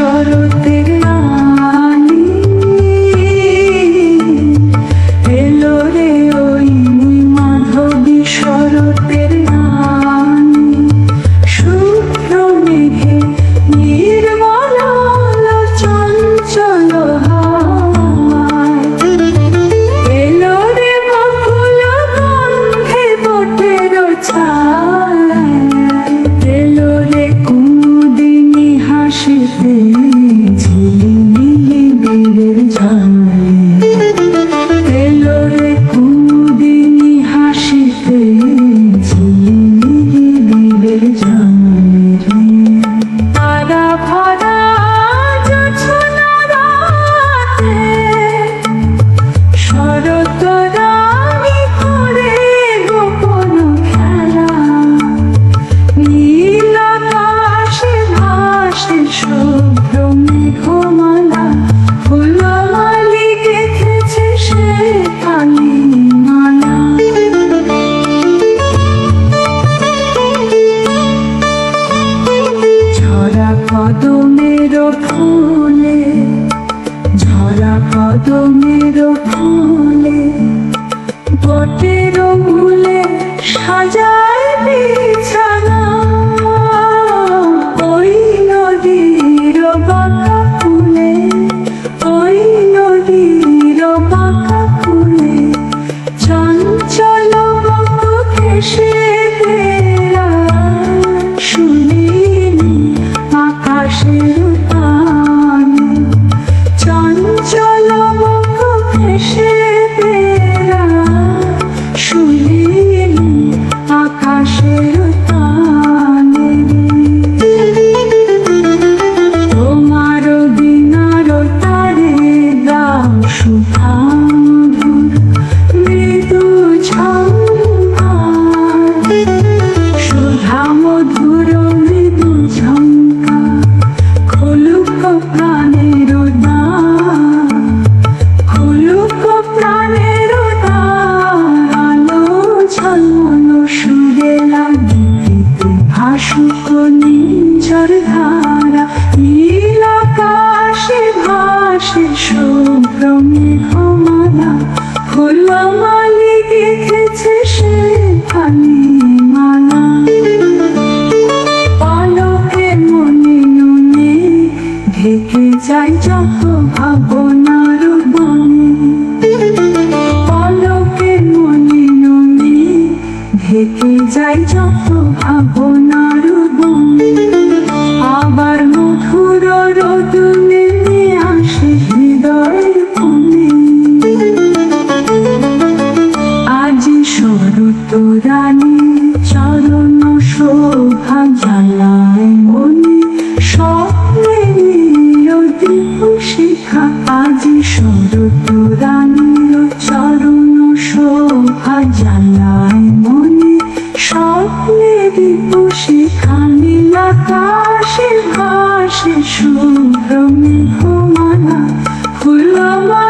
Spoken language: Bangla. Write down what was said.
শরতের Thank you. তারা কদমের ফুলে বটের সাজায় বিছানা। ওই নদীর বাঁকা ফুলে, ওই নদীর বাঁকা ফুলে চঞ্চল থেকে যায় যত ভাবনার বাম পলকে মনে নদী ঢেকে যায় যত ভাবনার বাম আবার দিব সেখানে আকাশের পাশে শুভ্র মেঘমালা ফুলমা